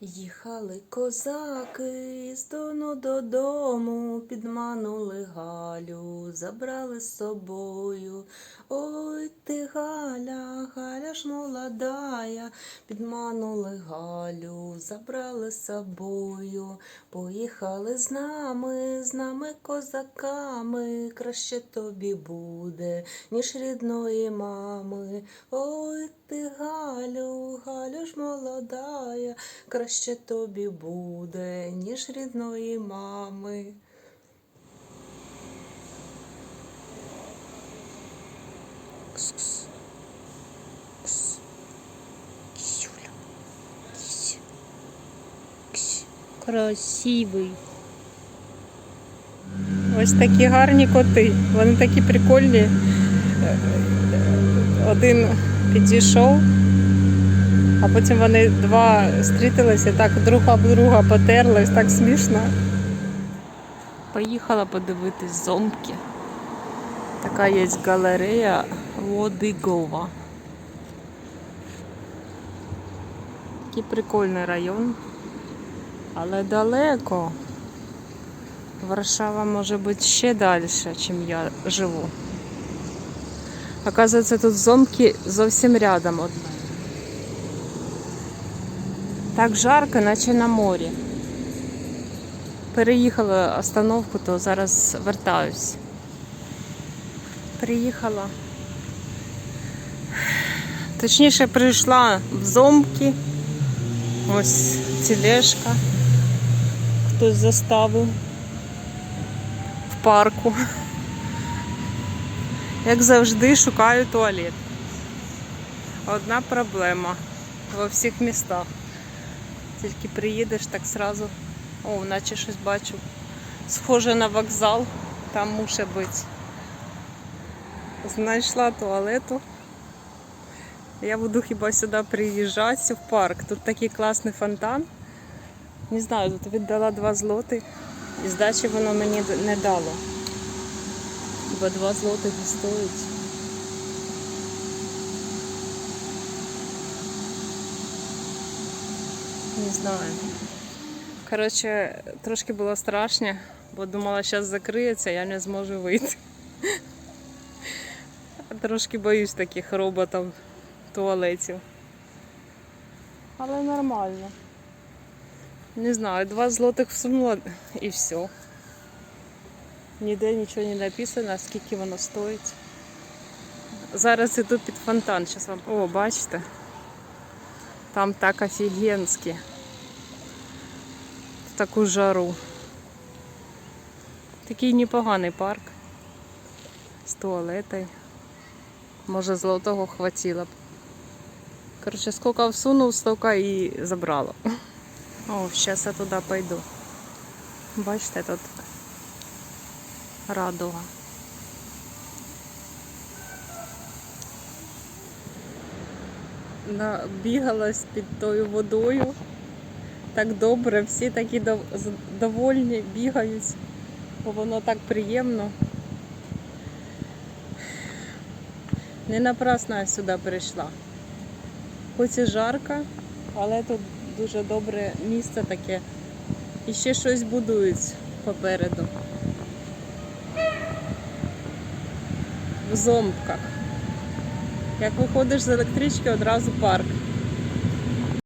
Їхали козаки з Дону додому, підманули Галю, забрали з собою. Ой ти Галя, Галя ж молодая, підманули Галю, забрали з собою. Поїхали з нами, з нами козаками, краще тобі буде, ніж рідної мами. Ой ти Галю, Галю ж молодая, краще тобі буде, ніж рідної мами. Красивий. Ось такі гарні коти. Вони такі прикольні. Е, Один підійшов, а потім вони два зустрілися, так друг об друга потерлись, так смішно. Поїхала подивитись зомбки. Така є галерея Лодигова. Такий прикольний район. Але далеко. Варшава може бути ще далі, ніж я живу. Оказується, тут зомбки зовсім рядом одна. Так жарко, наче на морі. Переїхала остановку, то зараз вертаюсь. Приїхала. Точніше, прийшла в зомбки. Ось тележка. Хтось заставив в парку. Як завжди, шукаю туалет. Одна проблема во всіх містах. Тільки приїдеш, так сразу. О, наче щось бачу. Схоже на вокзал, там мусить бути. Знайшла туалету. Я буду хіба сюди приїжджати в парк. Тут такий класний фонтан. Не знаю, тут віддала 2 злоти. І здачі воно мені не дало. Бо 2 злотих і стоїть. Не знаю. Коротше, трошки було страшно, бо думала, зараз закриється, я не зможу вийти. Трошки боюсь таких роботів туалетів. Але нормально. Не знаю, два злотих всунула і все. Ніде нічого не написано, скільки воно стоїть. Зараз іду під фонтан. Зараз вам. О, бачите? Там так офігенськи. В таку жару. Такий непоганий парк. З туалетою. Може, золотого хватило б. Коротше, скільки всунув, стільки і забрала. О, зараз я туди пойду. Бачите, тут радуга. Бігалась під тою водою. Так добре, всі такі довольні, бігають, бо воно так приємно. Не напрасно я сюди прийшла. Хоч і жарко, але тут дуже добре місце таке. І ще щось будують попереду. В зомбках. Як виходиш з електрички, одразу парк.